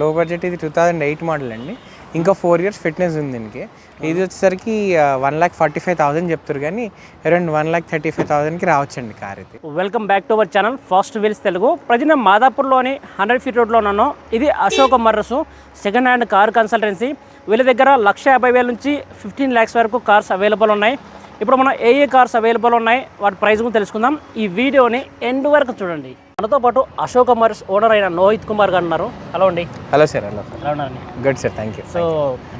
లో బడ్జెట్ ఇది two thousand eight model అండి. ఇంకా ఫోర్ ఇయర్స్ ఫిట్నెస్ ఉంది దీనికి. ఇది వచ్చేసరికి one lakh forty five thousand చెప్తారు కానీ around one lakh thirty five థౌసండ్కి రావచ్చండి కార్ ఇది. Welcome back to our channel Fast Wheels Telugu present మాదాపూర్లోని hundred feet రోడ్లో ఉన్నాను. ఇది అశోక మర్రసు సెకండ్ హ్యాండ్ కార్ కన్సల్టెన్సీ వీళ్ళ దగ్గర లక్ష యాభై వేల నుంచి ఫిఫ్టీన్ ల్యాక్స్ వరకు కార్స్ అవైలబుల్ ఉన్నాయి. ఇప్పుడు మనం ఏ ఏ కార్స్ అవైలబుల్ ఉన్నాయి. వాటి ప్రైస్ గురించి తెలుసుకుందాం. ఈ వీడియోని ఎండ్ వరకు చూడండి. మనతో పాటు అశోక మర్రస్ ఓనర్ అయిన నోహిత్ కుమార్ గారు ఉన్నారు. హలో అండి. హలో సార్ హలో ఎలా ఉన్నారండి? Good sir thank you so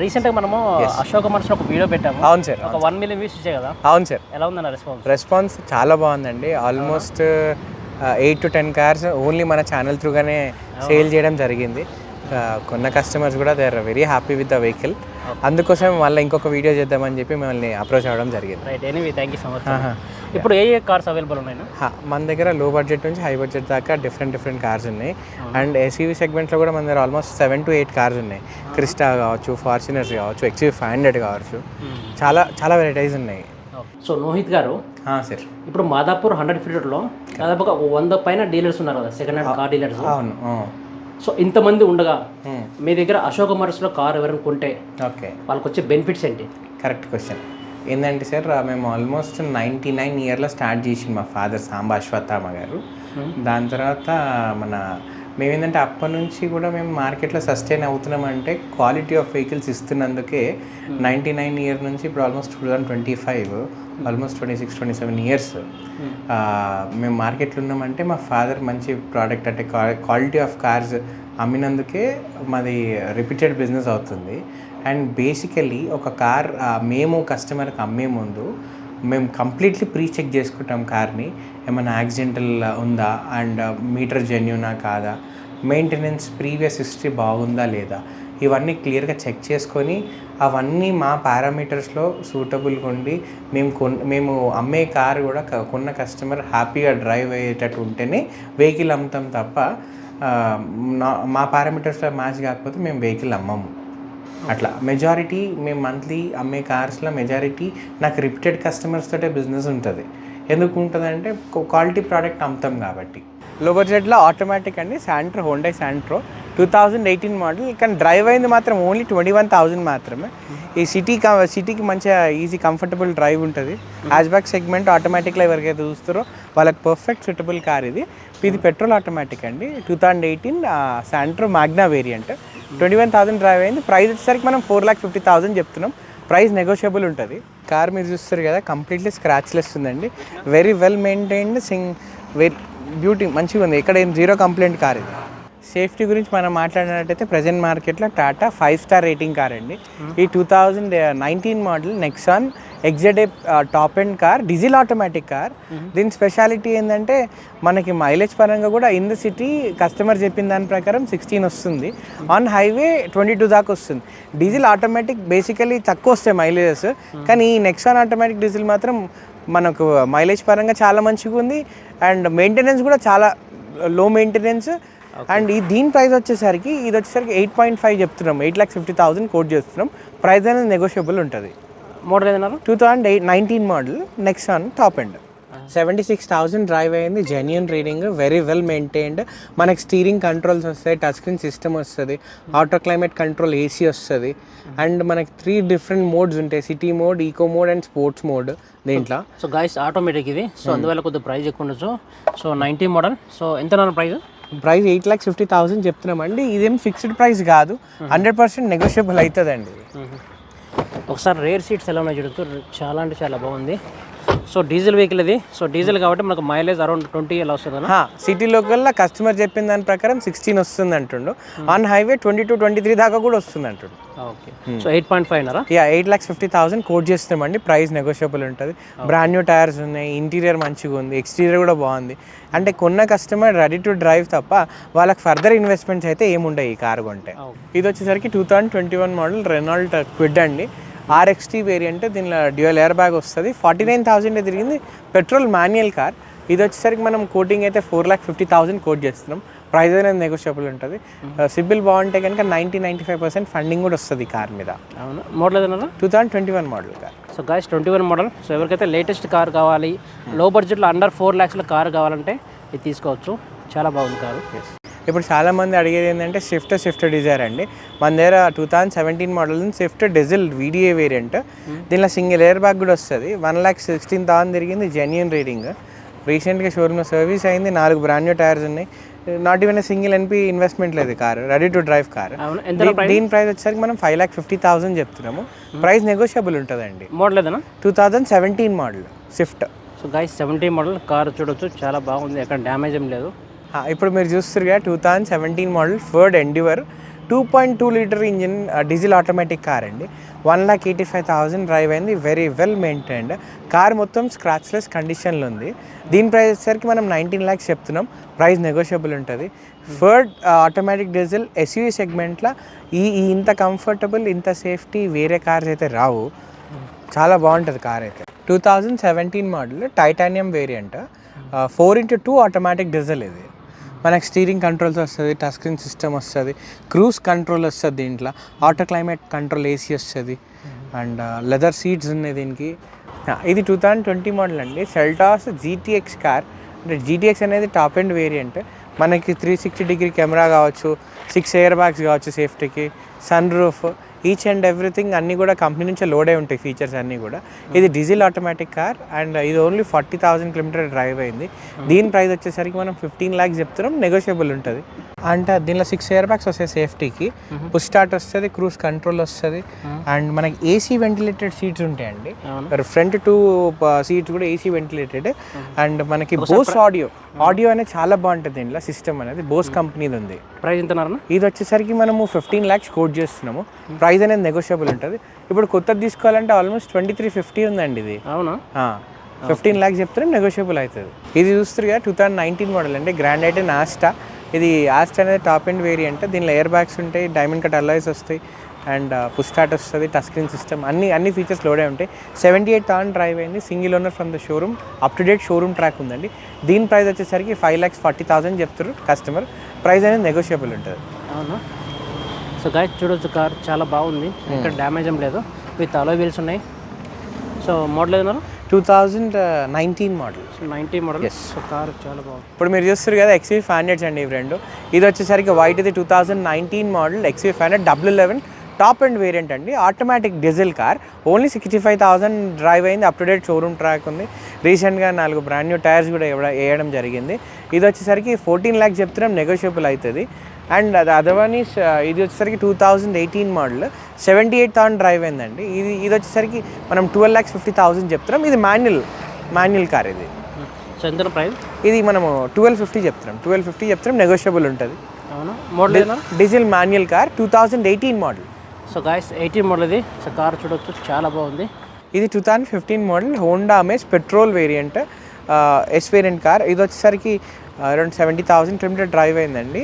రీసెంట్గా మనము అశోక మర్రస్ ఒక వీడియో పెట్టాము. అవును సార్ ఒక వన్ మిలియన్ వ్యూస్ ఇచ్చాయి కదా. అవును సార్ ఎలా ఉందన్న రెస్పాన్స్ రెస్పాన్స్ చాలా బాగుందండి. Almost eight to ten cars only మన ఛానల్ త్రూగానే సేల్ చేయడం జరిగింది. Uh, కొన్న కస్టమర్స్ కూడా they are very happy with the vehicle అందుకోసం మళ్ళీ ఇంకొక వీడియో చేద్దామని చెప్పి మిమ్మల్ని అప్రోచ్ అవ్వడం జరిగింది. Right anyway thank you so much ఇప్పుడు ఏ ఏ కార్స్ అవైలబుల్ ఉన్నాయి మన దగ్గర లో బడ్జెట్ నుంచి హై బడ్జెట్ దాకా డిఫరెంట్ డిఫరెంట్ కార్స్ ఉన్నాయి. అండ్ ఎస్యూవీ సెగ్మెంట్లో కూడా మన దగ్గర almost seven to eight cars ఉన్నాయి. క్రిస్టా కావచ్చు ఫార్చునర్స్ కావచ్చు ఎక్స్యూవీ ఫైవ్ హండ్రెడ్ కావచ్చు. చాలా చాలా వెరైటీస్ ఉన్నాయి. సో నోహిత్ గారు సార్ ఇప్పుడు మాదాపూర్ హండ్రెడ్ ఫీట్లో దాదాపుగా ఒక వంద పైన డీలర్స్ ఉన్నారు కదా సెకండ్ హ్యాండ్ కార్ డీలర్స్ అవును సో ఇంతమంది ఉండగా మీ దగ్గర అశోక మర్స్లో కార్ ఎవరైనా కొంటే ఓకే వాళ్ళకి వచ్చే బెనిఫిట్స్ ఏంటి? కరెక్ట్ క్వశ్చన్ ఏంటంటే సార్ మేము ఆల్మోస్ట్ నైంటీ నైన్ ఇయర్లో స్టార్ట్ చేసింది మా ఫాదర్ సాంబా అశ్వత్థామ గారు. దాని తర్వాత మన మేమేంటంటే అప్పటి నుంచి కూడా మేము మార్కెట్లో సస్టైన్ అవుతున్నామంటే క్వాలిటీ ఆఫ్ వెహికల్స్ ఇస్తున్నందుకే నైంటీ నైన్ ఇయర్ నుంచి ఇప్పుడు almost two thousand twenty five almost twenty six twenty seven years మేము మార్కెట్లో ఉన్నామంటే మా ఫాదర్ మంచి ప్రోడక్ట్ అంటే క్వాలిటీ ఆఫ్ కార్స్ అమ్మినందుకే మాది రిపీటెడ్ బిజినెస్ అవుతుంది. అండ్ బేసికలీ ఒక కార్ మేము కస్టమర్కి అమ్మే ముందు మేము కంప్లీట్లీ ప్రీ చెక్ చేసుకుంటాం కార్ని. ఏమైనా యాక్సిడెంటల్ ఉందా? అండ్ మీటర్ జెన్యునా కాదా? మెయింటెనెన్స్ ప్రీవియస్ హిస్టరీ బాగుందా లేదా? ఇవన్నీ క్లియర్గా చెక్ చేసుకొని అవన్నీ మా పారామీటర్స్లో సూటబుల్గా ఉండి మేము కొన్ మేము అమ్మే కార్ కూడా కొన్న కస్టమర్ హ్యాపీగా డ్రైవ్ అయ్యేటట్టు ఉంటేనే వెహికల్ అమ్ముతాం తప్ప మా పారామీటర్స్లో మ్యాచ్ కాకపోతే మేము వెహికల్ అమ్మము. అట్లా. మెజారిటీ మేము మంత్లీ అమ్మే కార్స్లో మెజారిటీ నాకు రిపీటెడ్ కస్టమర్స్ తోటే బిజినెస్ ఉంటుంది. ఎందుకు ఉంటుంది అంటే క్వాలిటీ ప్రోడక్ట్ అమ్ముతాం కాబట్టి. లోవర్ జెడ్లో ఆటోమేటిక్ అండి Santro Hyundai Santro two thousand eighteen model. కానీ డ్రైవ్ అయింది మాత్రం ఓన్లీ ట్వంటీ వన్ థౌజండ్ మాత్రమే. ఈ సిటీ సిటీకి మంచిగా ఈజీ కంఫర్టబుల్ డ్రైవ్ ఉంటుంది. హ్యాచ్ బ్యాక్ సెగ్మెంట్ ఆటోమేటిక్లో ఎవరికైతే చూస్తారో వాళ్ళకి పర్ఫెక్ట్ సూటబుల్ కార్ ఇది. ఇది పెట్రోల్ ఆటోమేటిక్ అండి. Two thousand eighteen Santro Magna variant. Twenty one thousand drive అయింది. ప్రైస్ వచ్చేసరికి మనం ఫోర్ ల్యాక్ ఫిఫ్టీ థౌసండ్ చెప్తున్నాం. ప్రైస్ నెగోషియబుల్ ఉంటుంది. కార్ మీరు చూస్తారు కదా కంప్లీట్లీ స్క్రాచ్లెస్ ఉందండి. Very well maintained sing very beauty మంచిగా ఉంది. ఇక్కడ ఏం జీరో కంప్లైంట్ కార్ ఇది. సేఫ్టీ గురించి మనం మాట్లాడినట్టయితే ప్రజెంట్ మార్కెట్లో Tata five star rating car అండి. ఈ two thousand nineteen model Nexon XZA top end car diesel automatic car. దీని స్పెషాలిటీ ఏంటంటే మనకి మైలేజ్ పరంగా కూడా ఇన్ ద సిటీ కస్టమర్ చెప్పిన దాని ప్రకారం సిక్స్టీన్ వస్తుంది. ఆన్ హైవే ట్వంటీ టూ దాకా వస్తుంది. డీజిల్ ఆటోమేటిక్ బేసికలీ తక్కువ వస్తాయి మైలేజెస్. కానీ ఈ నెక్సాన్ ఆటోమేటిక్ డీజిల్ మాత్రం మనకు మైలేజ్ పరంగా చాలా మంచిగా ఉంది. అండ్ మెయింటెనెన్స్ కూడా చాలా లో మెయింటెనెన్స్ అండ్ ఈ దీని ప్రైస్ వచ్చేసరికి ఇది వచ్చేసరికి ఎయిట్ పాయింట్ ఫైవ్ చెప్తున్నాం. Eight lakh fifty thousand quote చేస్తున్నాం. ప్రైస్ అనేది నెగోషియబుల్ ఉంటుంది. Model ఏదన్నారు two thousand eight nineteen model next on top end seventy six thousand drive అయింది genuine reading very well maintained మనకి స్టీరింగ్ కంట్రోల్స్ వస్తాయి touch screen system వస్తుంది auto climate control AC వస్తుంది. And మనకి three different modes ఉంటాయి city mode eco mode and sports mode దీంట్లో. So guys automatic ఇది. So అందువల్ల కొద్దిగా ప్రైస్ ఎక్కువ ఉండొచ్చు. సో నైంటీ మోడల్ సో ఎంత price price eight lakhs fifty thousand చెప్తున్నామండి. ఇదేం ఫిక్స్డ్ ప్రైస్ కాదు. హండ్రెడ్ పర్సెంట్ నెగోషియబుల్ అవుతుందండి. ఒకసారి రేర్ సీట్స్ ఎలా ఉన్నాయి చూడొచ్చు చాలా అంటే చాలా బాగుంది. సో డీజిల్ వెహికల్ ఇది. సో డీజిల్ కాబట్టి మనకు మైలేజ్ అరౌండ్ ట్వంటీ ఎలా వస్తుంది అన్న సిటీ లోకల్లో కస్టమర్ చెప్పిన దాని ప్రకారం సిక్స్టీన్ వస్తుంది అంటుండు. On highway twenty to twenty three దాకా కూడా వస్తుంది అంటుండు. Okay so eight point five yeah eight lakhs fifty thousand quote చేస్తామండి ప్రైస్ నెగోషియబుల్ ఉంటుంది. బ్రాండ్ న్యూ టైర్స్ ఉన్నాయి. ఇంటీరియర్ మంచిగా ఉంది. ఎక్స్టీరియర్ కూడా బాగుంది. అంటే కొన్న కస్టమర్ రెడీ టు డ్రైవ్ తప్ప వాళ్ళకి ఫర్దర్ ఇన్వెస్ట్మెంట్స్ అయితే ఏముండవు ఈ కార్ కొంటే. ఇది వచ్చేసరికి two thousand twenty one model Renault Kwid అండి. ఆర్ఎక్స్టీ వేరియంట్ దీనిలో డ్యూయల్ ఎయిర్ బ్యాగ్ వస్తుంది ఫార్టీ నైన్ థౌసండ్ తిరిగింది. పెట్రోల్ మాన్యువల్ కార్ ఇది వచ్చేసరికి మనం కోటింగ్ అయితే four lakh fifty thousand quote చేస్తున్నాం. ప్రైస్ అనేది నెగోషియబుల్ ఉంటుంది. సిబిల్ బాగుంటే కనుక ninety ninety five percent funding కూడా వస్తుంది కార్ మీద. అవును? మోడల్ ఏదన్నా two thousand twenty one model car so guys twenty one model so ఎవరికైతే లేటెస్ట్ కార్ కావాలి లో బడ్జెట్లో అండర్ ఫోర్ ల్యాక్స్లో కార్ కావాలంటే ఇది తీసుకోవచ్చు. చాలా బాగుంది కారు. ఇప్పుడు చాలామంది అడిగేది ఏంటంటే స్విఫ్ట్ స్విఫ్ట్ డిజైర్ అండి. మన దగ్గర two thousand seventeen model Swift diesel video variant దీనిలో సింగిల్ ఎయిర్ బ్యాగ్ కూడా వస్తుంది. వన్ ల్యాక్ సిక్స్టీన్ థౌసండ్ తిరిగింది జెన్యున్ రీడింగ్ రీసెంట్గా షోరూమ్లో సర్వీస్ అయింది నాలుగు బ్రాండ్ న్యూ టైర్స్ ఉన్నాయి. Not even single N P investment లేదు car ready to drive car దీని ప్రైస్ వచ్చేసరికి మనం ఫైవ్ ల్యాక్ ఫిఫ్టీ థౌసండ్ చెప్తున్నాము. ప్రైస్ నెగోషియబుల్ ఉంటుందండి. మోడల్ ఏదైనా? Two thousand seventeen model Swift so guys seventy model car చూడొచ్చు చాలా బాగుంది. ఎక్కడ డ్యామేజ్ ఏం లేదు. ఇప్పుడు మీరు చూస్తురుగా two thousand seventeen model Ford Endeavour two point two litre engine diesel automatic car అండి. One lakh eighty five thousand drive అయింది వెరీ వెల్ మెయింటైన్డ్ కార్ మొత్తం స్క్రాచ్లెస్ కండిషన్లో ఉంది. దీని ప్రైస్ వచ్చేసరికి మనం నైన్టీన్ ల్యాక్స్ చెప్తున్నాం. ప్రైస్ నెగోషియబుల్ ఉంటుంది. ఫర్డ్ ఆటోమేటిక్ డీజిల్ ఎస్యూవీ సెగ్మెంట్లో ఈ ఈ ఇంత కంఫర్టబుల్ ఇంత సేఫ్టీ వేరే కార్స్ అయితే రావు. చాలా బాగుంటుంది కార్ అయితే. Two thousand seventeen model titanium variant four into two automatic diesel ఇది. మనకి స్టీరింగ్ కంట్రోల్స్ వస్తుంది టచ్ స్క్రీన్ సిస్టమ్ వస్తుంది క్రూజ్ కంట్రోల్ వస్తుంది దీంట్లో ఆటో క్లైమేట్ కంట్రోల్ ఏసీ వస్తుంది. అండ్ లెదర్ సీట్స్ ఉన్నాయి దీనికి. ఇది టూ థౌజండ్ ట్వంటీ మోడల్ అండి. సెల్టాస్ జీటీఎక్స్ కార్ అంటే జీటీఎక్స్ అనేది టాప్ ఎండ్ వేరియంట్ మనకి త్రీ సిక్స్టీ డిగ్రీ కెమెరా కావచ్చు సిక్స్ ఎయిర్ బ్యాగ్స్ కావచ్చు సేఫ్టీకి sun roof each and everything అన్నీ కూడా కంపెనీ నుంచే లోడ్ అయి ఉంటాయి ఫీచర్స్ అన్నీ కూడా. ఇది డీజిల్ ఆటోమేటిక్ కార్ అండ్ ఇది only forty thousand kilometre drive అయింది. దీని ప్రైస్ వచ్చేసరికి మనం ఫిఫ్టీన్ ల్యాక్స్ చెప్తున్నాం నెగోషియబుల్ ఉంటుంది. అంటే దీనిలో సిక్స్ ఇయర్ బ్యాగ్స్ వస్తాయి సేఫ్టీకి పుష్ స్టార్ట్ వస్తుంది క్రూజ్ కంట్రోల్ వస్తుంది. అండ్ మనకి ఏసీ వెంటిలేటెడ్ సీట్స్ ఉంటాయండి. ఫ్రంట్ టూ సీట్స్ కూడా ఏసీ వెంటిలేటెడ్ అండ్ మనకి బోస్ ఆడియో ఆడియో అనేది చాలా బాగుంటుంది దీంట్లో సిస్టమ్ అనేది. బోస్ కంపెనీది ఉంది. ప్రైస్ ఎంతన్నారన్నా ఇది వచ్చేసరికి మనము ఫిఫ్టీన్ ల్యాక్స్ కోట్ చేస్తున్నాము. ప్రైస్ అనేది నెగోషియబుల్ ఉంటుంది. ఇప్పుడు కొత్తది తీసుకోవాలంటే ఆల్మోస్ట్ ట్వంటీ త్రీ ఫిఫ్టీ ఉందండి ఇది. అవునా? ఫిఫ్టీన్ ల్యాక్స్ చెప్తే నెగోషియబుల్ అవుతుంది. ఇది చూస్తారు టూ థౌసండ్ నైన్టీన్ మోడల్ అండి. గ్రాండ్ అయితే ఆస్టా ఇది ఆస్టా అనేది టాప్ ఎండ్ వేరియంట్ దీనిలో ఎయిర్ బ్యాగ్స్ ఉంటాయి డైమండ్ కట్ అలాయ్స్ వస్తాయి. అండ్ పుష్ స్టార్ట్ వస్తుంది టచ్ స్క్రీన్ సిస్టమ్. అన్ని అన్ని ఫీచర్స్ లోడే ఉంటాయి. సెవెంటీ ఎయిట్ థౌసండ్ డ్రైవ్ అయింది single owner from the showroom up to date showroom track ఉందండి. దీని ప్రైస్ వచ్చేసరికి ఫైవ్ ల్యాక్స్ ఫార్టీ థౌసండ్ చెప్తారు కస్టమర్ ప్రైస్ అనేది నెగోషియబుల్ ఉంటుంది. అవునా? సో గైస్ చూడొచ్చు కార్ చాలా బాగుంది. ఇక్కడ డ్యామేజ్ ఏం లేదు. విత్ అలో వీల్స్ ఉన్నాయి. So model ఏదన్నారు two thousand nineteen model so ninety model so car చాలా బాగుంది. ఇప్పుడు మీరు చూస్తారు కదా ఎక్స్వీ ఫైవ్ హండ్రెడ్స్ అండి ఇవి రెండు ఇది వచ్చేసరికి వైట్ ఇది two thousand nineteen model XUV five hundred W eleven top end variant అండి. Automatic diesel car. Only sixty five thousand drive అయింది. Up to date showroom track ఉంది. రీసెంట్గా నాలుగు బ్రాండ్ న్యూ టైర్స్ కూడా ఇవ్వడం వేయడం జరిగింది. ఇది వచ్చేసరికి ఫోర్టీన్ ల్యాక్స్ చెప్తున్నాం. నెగోషియబుల్ అవుతుంది అండ్ అది అదవని ఇది వచ్చేసరికి two thousand eighteen model. Seventy eight thousand drive అయిందండి. ఇది ఇది వచ్చేసరికి మనం ట్వెల్వ్ ల్యాక్స్ ఫిఫ్టీ థౌసండ్ చెప్తున్నాం. ఇది మాన్యువల్ మాన్యువల్ కార్ ఇది. సో ఎంత ప్రైస్? ఇది మనము ట్వెల్వ్ ఫిఫ్టీ చెప్తున్నాం. ట్వెల్వ్ ఫిఫ్టీ చెప్తున్నాం. నెగోషియబుల్ ఉంటుంది. అవునా? Model diesel manual car two thousand eighteen model. So guys eighteen model ఇది. సో కార్ చూడొచ్చు చాలా బాగుంది. ఇది two thousand fifteen model Honda Amaze petrol variant S variant car ఇది వచ్చేసరికి around seventy thousand kilometre drive అయిందండి.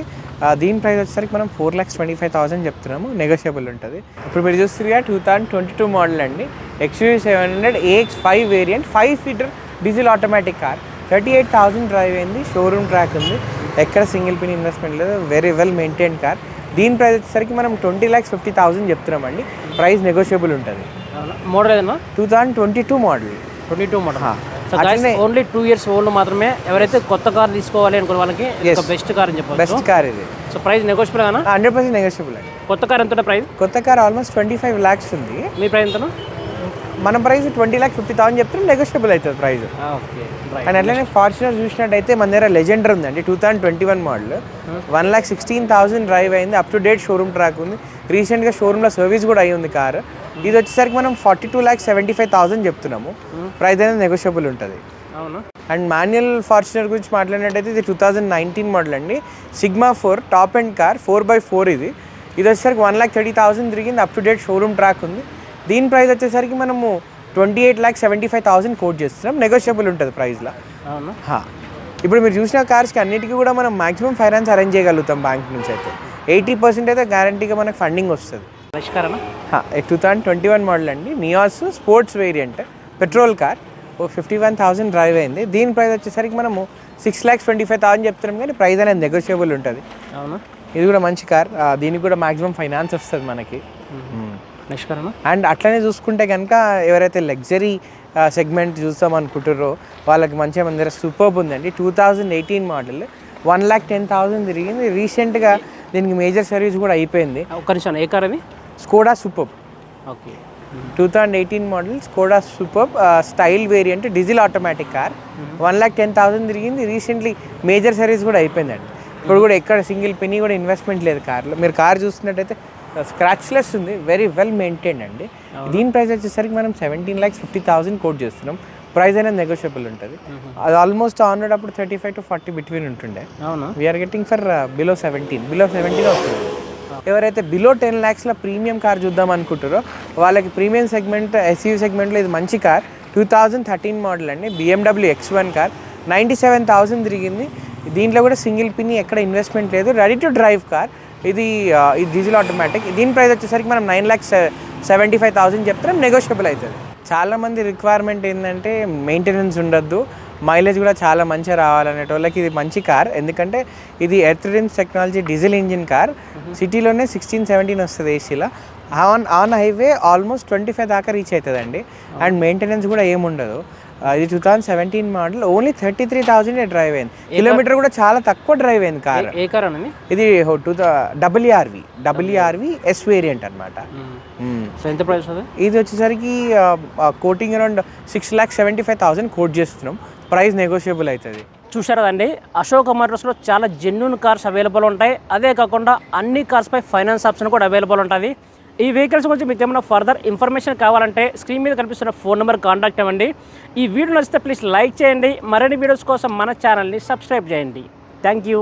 దీని ప్రైస్ వచ్చేసరికి మనం four lakhs twenty five thousand చెప్తున్నాము. నెగోషియబుల్ ఉంటుంది. ఇప్పుడు మీరు చూస్తున్నారు two thousand twenty two model అండి XUV seven hundred AX five variant five seater diesel automatic car thirty eight thousand drive అయింది షోరూమ్ ట్రాక్ ఉంది. ఎక్కడ సింగిల్ పిన్ ఇన్వెస్ట్మెంట్ లేదు వెరీ వెల్ మెయింటైన్ కార్ దీని ప్రైస్ వచ్చేసరికి మనం ట్వంటీ ల్యాక్స్ ఫిఫ్టీ థౌసండ్ చెప్తున్నామండి. Price negotiable ఉంటుంది. మోడల్ ఏదన్నా? Two thousand twenty two model twenty two model so guys only two years old మాత్రమే ఎవరైతే కొత్త కార్ తీసుకోవాలి అనుకునే వాళ్ళకి బెస్ట్ కార్ అని చెప్పవచ్చు బెస్ట్ కార్ ఇది. సో ప్రైస్ నెగోషియబుల్ గానా హండ్రెడ్ పర్సెంట్ నెగోషియబుల్ అండి. కొత్త కార్ ఎంత ప్రైస్ కొత్త car almost twenty five lakhs ఉంది. మీ ప్రైస్ ఎంతనా? మన price twenty lakhs fifty thousand చెప్తే నెగోషియబుల్ అవుతుంది ప్రైస్. ఓకే. అండ్ అట్లనే ఫార్చునర్ చూసినట్టయితే మన దగ్గర లెజెండర్ ఉందండి two thousand twenty one model one lakh sixteen thousand drive అయింది up to date showroom track ఉంది. రీసెంట్గా షోరూమ్లో సర్వీస్ కూడా అయ్యి ఉంది కార్. ఇది వచ్చేసరికి మనం forty two lakhs seventy five thousand చెప్తున్నాము ప్రైస్ అనేది నెగోషియబుల్ ఉంటుంది. అండ్ మాన్యువల్ ఫార్చునర్ గురించి మాట్లాడినట్టయితే ఇది టూ థౌజండ్ నైన్టీన్ మోడల్ అండి. Sigma four top and car four by four ఇది. ఇది వచ్చేసరికి వన్ ల్యాక్ థర్టీ థౌసండ్ తిరిగింది up to date showroom track ఉంది. దీని ప్రైస్ వచ్చేసరికి మనము twenty eight lakh seventy five thousand quote చేస్తున్నాం. నెగోషియబుల్ ఉంటుంది ప్రైస్లో అవునా? ఇప్పుడు మీరు చూసిన కార్స్కి అన్నిటికీ కూడా మనం మాక్సిమం ఫైనాన్స్ అరేంజ్ చేయగలుగుతాం బ్యాంక్ నుంచి అయితే. ఎయిటీ పర్సెంట్ అయితే గ్యారంటీగా మనకు ఫండింగ్ వస్తుంది. Two thousand twenty one model అండి. Nios sports variant petrol car ఓ ఫిఫ్టీ వన్ థౌసండ్ డ్రైవ్ అయింది. దీని ప్రైస్ వచ్చేసరికి మనము six lakhs twenty five thousand చెప్తున్నాం కానీ ప్రైస్ అనేది నెగోషియబుల్ ఉంటుంది. అవునా? ఇది కూడా మంచి కార్ దీనికి కూడా మాక్సిమం ఫైనాన్స్ వస్తుంది మనకి. అన్న అండ్ అట్లనే చూసుకుంటే కనుక ఎవరైతే లగ్జరీ సెగ్మెంట్ చూస్తాం అనుకుంటారో వాళ్ళకి మంచిగా మన దగ్గర సూపర్బ్ ఉందండి two thousand eighteen model. One lakh ten thousand తిరిగింది. రీసెంట్గా దీనికి మేజర్ సర్వీస్ కూడా అయిపోయింది. ఒక్క నిమిషం ఏ కార్ అది? Skoda Superb. Okay. Two thousand eighteen model Skoda Superb style variant diesel automatic car. One lakh ten thousand తిరిగింది. రీసెంట్లీ మేజర్ సర్వీస్ కూడా అయిపోయిందండి. ఇప్పుడు కూడా ఎక్కడ సింగిల్ పెనీ కూడా ఇన్వెస్ట్మెంట్ లేదు కార్లో. మీరు కార్ చూస్తున్నట్టయితే స్క్రాచ్లెస్ ఉంది వెరీ వెల్ మెయింటైన్ అండి. దీని ప్రైస్ వచ్చేసరికి మనం seventeen lakhs fifty thousand quote చేస్తున్నాం. ప్రైస్ అనేది నెగోషియబుల్ ఉంటుంది. అది ఆల్మోస్ట్ ఆన్ అప్పుడు thirty five to forty between ఉంటుండే. We're getting for below seventeen below seventeen వస్తుంది. ఎవరైతే బిలో టెన్ ల్యాక్స్లో ప్రీమియం కార్ చూద్దాం అనుకుంటారో వాళ్ళకి ప్రీమియం సెగ్మెంట్ ఎస్యూ సెగ్మెంట్లో ఇది మంచి car two thousand thirteen model అండి BMW X one car ninety seven thousand తిరిగింది. దీంట్లో కూడా సింగిల్ పిన్ ఎక్కడ ఇన్వెస్ట్మెంట్ లేదు. రెడీ టు డ్రైవ్ కార్ ఇది ఇది డీజిల్ ఆటోమేటిక్. దీని ప్రైస్ వచ్చేసరికి మనం nine lakhs seventy five thousand చెప్తాం నెగోషియబుల్ అవుతుంది. చాలా మంది రిక్వైర్మెంట్ ఏంటంటే మెయింటెనెన్స్ ఉండొద్దు. మైలేజ్ కూడా చాలా మంచిగా రావాలనే వాళ్ళకి ఇది మంచి కార్. ఎందుకంటే ఇది Earth Dreams technology diesel engine car. సిటీలోనే సిక్స్టీన్ సెవెంటీన్ వస్తుంది ఏసీలో on on highway almost twenty five దాకా రీచ్ అవుతుందండి. అండ్ మెయింటెనెన్స్ కూడా ఏముండదు. ఇది two thousand seventeen model only thirty three thousand drive అయింది. కిలోమీటర్ కూడా చాలా తక్కువ డ్రైవ్ అయింది కార్. ఏ కార్ అనేది ఇది? Two WRV WRV S variant అనమాట సో ఎంత ప్రైస్ ఇది వచ్చేసరికి quoting around six lakh seventy five thousand quote చేస్తున్నాం. ప్రైస్ నెగోషియబుల్ అవుతుంది. చూశారు కదండి అశోక్ మోటార్స్లో చాలా జెన్యున్ కార్స్ అవైలబుల్ ఉంటాయి. అదే కాకుండా అన్ని కార్స్పై ఫైనాన్స్ ఆప్షన్ కూడా అవైలబుల్ ఉంటుంది ఈ వెహికల్స్ గురించి మీకు ఏమైనా ఫర్దర్ ఇన్ఫర్మేషన్ కావాలంటే స్క్రీన్ మీద కనిపిస్తున్న ఫోన్ నెంబర్ కాంటాక్ట్ అవ్వండి. ఈ వీడియో నచ్చితే ప్లీజ్ లైక్ చేయండి. మరిన్ని వీడియోస్ కోసం మన ఛానల్ని సబ్స్క్రైబ్ చేయండి. Thank you